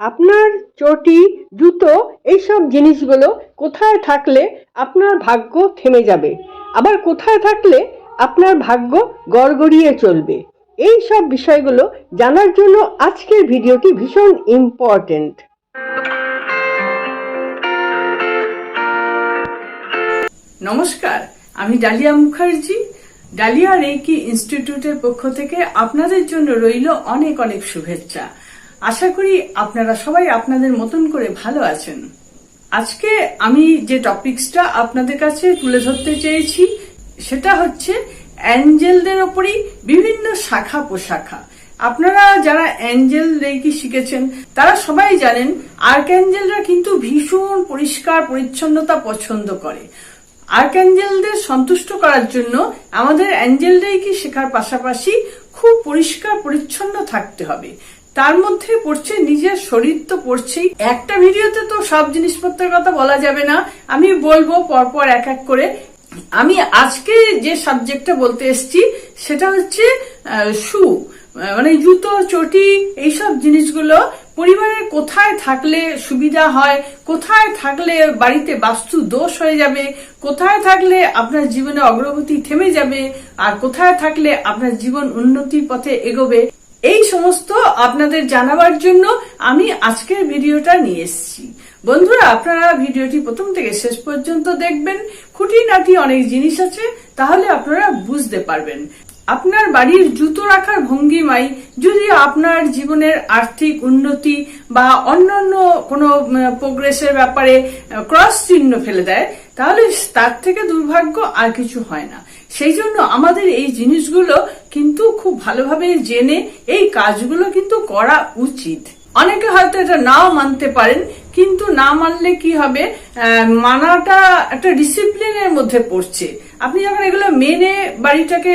আপনার চটি, জুতো, এইসব জিনিসগুলো কোথায় থাকলে আপনার ভাগ্য থেমে যাবে? আবার কোথায় থাকলে আপনার ভাগ্য গড়গড়িয়ে চলবে? এই সব বিষয়গুলো জানার জন্য আজকের ভিডিওটি ভীষণ ইম্পর্ট্যান্ট নমস্কার, আমি ডালিয়া মুখার্জি। ডালিয়া রেকি ইনস্টিটিউটের পক্ষ থেকে আপনাদের জন্য রইল অনেক অনেক শুভেচ্ছা। আশা করি আপনারা সবাই আপনাদের মতন করে ভালো আছেন। আজকে আমি যে টপিকসটা আপনাদের কাছে তুলে ধরতে চেয়েছি, সেটা হচ্ছে অ্যাঞ্জেলদের ওপরই বিভিন্ন শাখা পোশাখা আপনারা যারা অ্যাঞ্জেল রেকি শিখেছেন, তারা সবাই জানেন আর্কঅ্যাঞ্জেলরা কিন্তু ভীষণ পরিষ্কার, পরিচ্ছন্নতা পছন্দ করে। আর্কঅ্যাঞ্জেলদের সন্তুষ্ট করার জন্য আমাদের অ্যাঞ্জেল রেকি শেখার পাশাপাশি খুব পরিষ্কার, পরিচ্ছন্ন থাকতে হবে। তার মধ্যে পড়ছে, নিজের শরীর তো পড়ছেই। একটা ভিডিওতে তো সব জিনিসপত্রের কথা বলা যাবে না। আমি বলব পরপর এক এক করে। আমি আজকে যে সাবজেক্টটা বলতে এসেছি, সেটা হচ্ছে শু মানে জুতো, চটি, এইসব জিনিসগুলো পরিবারের কোথায় থাকলে সুবিধা হয়, কোথায় থাকলে বাড়িতে বাস্তু দোষ হয়ে যাবে, কোথায় থাকলে আপনার জীবনে অগ্রগতি থেমে যাবে, আর কোথায় থাকলে আপনার জীবন উন্নতির পথে এগোবে। এই সমস্ত আপনাদের জানাবার জন্য আমি আজকের ভিডিওটা নিয়ে এসেছি। বন্ধুরা, আপনারা ভিডিওটি প্রথম থেকে শেষ পর্যন্ত দেখবেন। খুঁটিনাটি অনেক জিনিস আছে, তাহলে আপনারা বুঝতে পারবেন। আপনার বাড়ির জুতো রাখার ভঙ্গিমাই যদি আপনার জীবনের আর্থিক উন্নতি বা অন্যান্য কোনো প্রোগ্রেসের ব্যাপারে ক্রস চিহ্ন ফেলে দেয়, তাহলে তার থেকে দুর্ভাগ্য আর কিছু হয় না। সেই জন্য আমাদের এই জিনিসগুলো কিন্তু খুব ভালোভাবে জেনে এই কাজগুলো কিন্তু করা উচিত। অনেকে হয়তো এটা নাও মানতে পারেন, কিন্তু না মানলে কি হবে? মানাটা একটা ডিসিপ্লিনের মধ্যে পড়ছে। আপনি যখন এগুলো মেনে বাড়িটাকে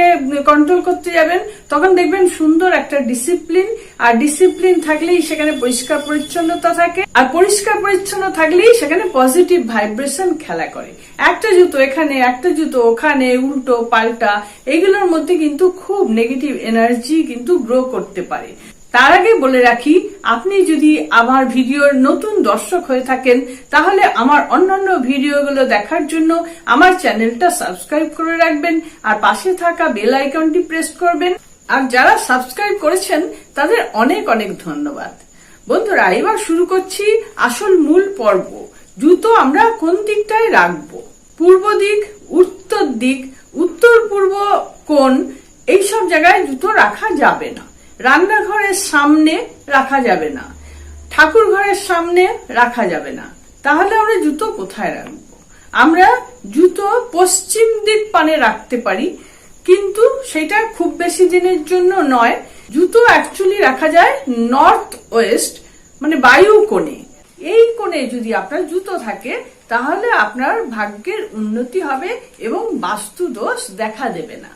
কন্ট্রোল করতে যাবেন, তখন দেখবেন সুন্দর একটা ডিসিপ্লিন আর ডিসিপ্লিন থাকলেই সেখানে পরিষ্কার পরিচ্ছন্নতা থাকে, আর পরিষ্কার পরিচ্ছন্ন থাকলেই সেখানে পজিটিভ ভাইব্রেশন খেলা করে। একটা জুতো এখানে, একটা জুতো ওখানে, উল্টো, পাল্টা, এগুলোর মধ্যে কিন্তু খুব নেগেটিভ এনার্জি কিন্তু গ্রো করতে পারে। তার আগে বলে রাখি, আপনি যদি আমার ভিডিওর নতুন দর্শক হয়ে থাকেন, তাহলে আমার অন্যান্য ভিডিওগুলো দেখার জন্য আমার চ্যানেলটা সাবস্ক্রাইব করে রাখবেন আর পাশে থাকা বেল আইকনটি প্রেস করবেন। আর যারা সাবস্ক্রাইব করেছেন, তাদের অনেক অনেক ধন্যবাদ। বন্ধুরা, এবার শুরু করছি আসল মূল পর্ব। জুতো আমরা কোন দিকটায় রাখব? পূর্ব দিক, উত্তর দিক উত্তর পূর্ব কোন এইসব জায়গায় জুতো রাখা যাবে না। রান্নাঘরের সামনে রাখা যাবে না। ঠাকুর ঘরের সামনে রাখা যাবে না। তাহলে আমরা জুতো কোথায় রাখব? আমরা জুতো পশ্চিম দিক পানে রাখতে পারি, কিন্তু সেটা খুব বেশি দিনের জন্য নয়। জুতো অ্যাকচুয়ালি রাখা যায় নর্থ ওয়েস্ট মানে বায়ু কোণে। এই কোণে যদি আপনার জুতো থাকে, তাহলে আপনার ভাগ্যের উন্নতি হবে এবং বাস্তু দোষ দেখা দেবে না।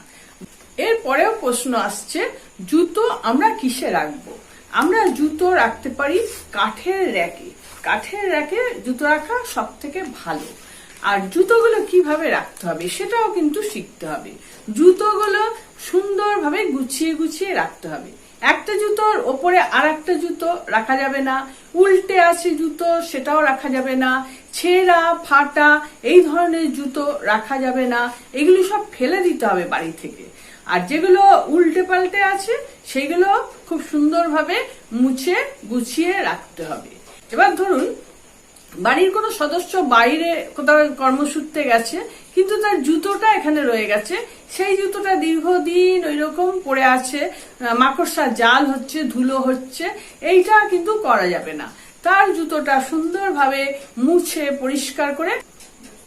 এরপরেও প্রশ্ন আসছে, জুতো আমরা কিসে রাখব? আমরা জুতো রাখতে পারি কাঠের র্যাকে। কাঠের র্যাকে জুতো রাখা সব থেকে ভালো। আর জুতোগুলো কীভাবে রাখতে হবে সেটাও কিন্তু শিখতে হবে। জুতোগুলো সুন্দরভাবে গুছিয়ে গুছিয়ে রাখতে হবে। একটা জুতোর ওপরে আর একটা জুতো রাখা যাবে না। উল্টে আছে জুতো, সেটাও রাখা যাবে না। ছেঁড়া, ফাটা, এই ধরনের জুতো রাখা যাবে না। এগুলি সব ফেলে দিতে হবে বাড়ি থেকে। আর যেগুলো উল্টে পাল্টে আছে সেগুলো খুব সুন্দরভাবে মুছে গুছিয়ে রাখতে হবে। এবার ধরুন, বাড়ির কোনো সদস্য বাইরে কোথাও কর্মসূত্রে গেছে, কিন্তু তার জুতোটা এখানে রয়ে গেছে। সেই জুতোটা দীর্ঘদিন ওই রকম পড়ে আছে মাকড়সা জাল হচ্ছে, ধুলো হচ্ছে, এইটা কিন্তু করা যাবে না। তার জুতোটা সুন্দরভাবে মুছে, পরিষ্কার করে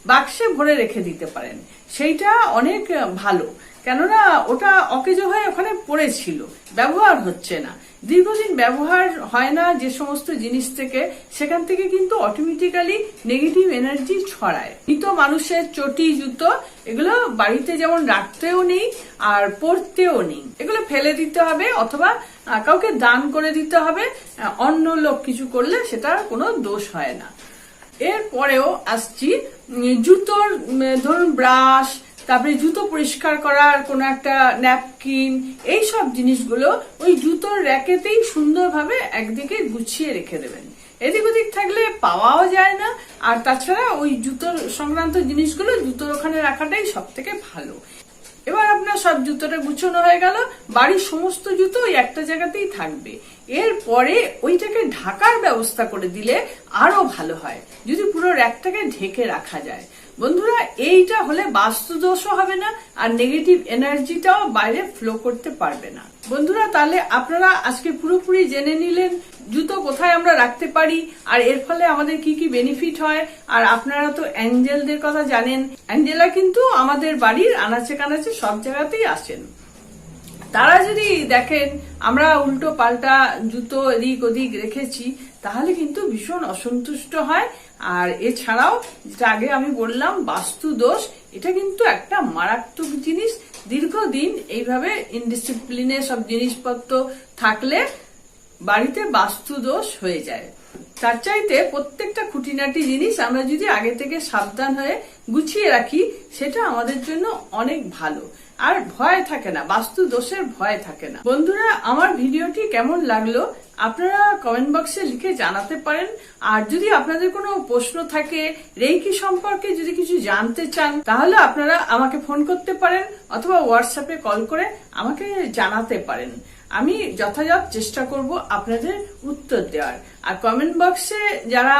বাক্সে ভরে রেখে দিতে পারেন। সেইটা অনেক ভালো। কেননা ওটা অকেজো হয়ে ওখানে পড়েছিল। ব্যবহার হচ্ছে না। দীর্ঘদিন ব্যবহার হয় না যে সমস্ত জিনিস থেকে। সেখান থেকে কিন্তু অটোমেটিক্যালি নেগেটিভ এনার্জি ছড়ায়। মৃত মানুষের চটি, জুতো, এগুলো বাড়িতে যেমন রাখতেও নেই আর পরতেও নেই। এগুলো ফেলে দিতে হবে অথবা কাউকে দান করে দিতে হবে। অন্য লোক কিছু করলে সেটার কোনো দোষ হয় না। এরপরেও আসছি জুতোর ধরুন ব্রাশ, তারপরে জুতো পরিষ্কার করার কোনো একটা ন্যাপকিন এই সব জিনিসগুলো ওই জুতোর র্যাকেতেই সুন্দরভাবে একদিকে গুছিয়ে রেখে দেবেন। এদিক ওদিক থাকলে পাওয়াও যায় না, আর তাছাড়া ওই জুতোর সংক্রান্ত জিনিসগুলো জুতোর ওখানে রাখাটাই সব থেকে ভালো। এবার আপনার সব জুতোটা গুছানো হয়ে গেল, বাড়ির সমস্ত জুতো ওই একটা জায়গাতেই থাকবে। এরপরে ওইটাকে ঢাকার ব্যবস্থা করে দিলে আরও ভালো হয়, যদি পুরো র্যাকটাকে ঢেকে রাখা যায়। বন্ধুরা, এইটা হলে বাস্তু দোষও হবে না আর নেগেটিভ এনার্জিটাও বাইরে ফ্লো করতে পারবে না। বন্ধুরা, তাহলে আপনারা আজকে পুরোপুরি জেনে নিলেন, জুতো কোথায় আমরা রাখতে পারি, আর এর ফলে আমাদের কি কি বেনিফিট হয়, আর আপনারা তো অ্যাঞ্জেলদের কথা জানেন। অ্যাঞ্জেলা কিন্তু আমাদের বাড়ির আনাচে কানাচে সব জায়গাতেই আসেন। তারা যদি দেখেন, আমরা উল্টো পাল্টা জুতো এদিক ওদিক রেখেছি তাহলে কিন্তু ভীষণ অসন্তুষ্ট হয়। আর এছাড়াও, যেটা আগে আমি বললাম বাস্তু দোষ এটা কিন্তু একটা মারাত্মক জিনিস। দীর্ঘদিন এইভাবে ইনডিসিপ্লিনে সব জিনিসপত্র থাকলে বাড়িতে বাস্তু দোষ হয়ে যায়। তার চাইতে প্রত্যেকটা খুঁটিনাটি জিনিস আমরা যদি আগে থেকে সাবধান হয়ে গুছিয়ে রাখি, সেটা আমাদের জন্য অনেক ভালো। আর ভয় থাকে না, বাস্তু দোষের ভয় থাকে না। বন্ধুরা, আমার ভিডিওটি কেমন লাগল আপনারা কমেন্ট বক্সে লিখে জানাতে পারেন। আর যদি আপনাদের কোনো প্রশ্ন থাকে, রেইকি সম্পর্কে যদি কিছু জানতে চান, তাহলে আপনারা আমাকে ফোন করতে পারেন অথবা হোয়াটসঅ্যাপে কল করে আমাকে জানাতে পারেন। আমি যথাযথ চেষ্টা করব আপনাদের উত্তর দেওয়ার। আর কমেন্ট বক্সে যারা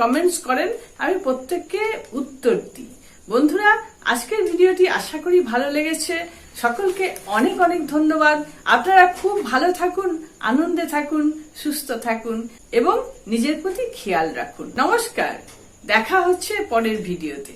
কমেন্টস করেন, আমি প্রত্যেককে উত্তর দিই। বন্ধুরা আজকের ভিডিওটি আশা করি ভালো লেগেছে। সকলকে অনেক অনেক ধন্যবাদ। আপনারা খুব ভালো থাকুন, আনন্দে থাকুন, সুস্থ থাকুন এবং নিজের প্রতি খেয়াল রাখুন। নমস্কার। দেখা হচ্ছে পরের ভিডিওতে।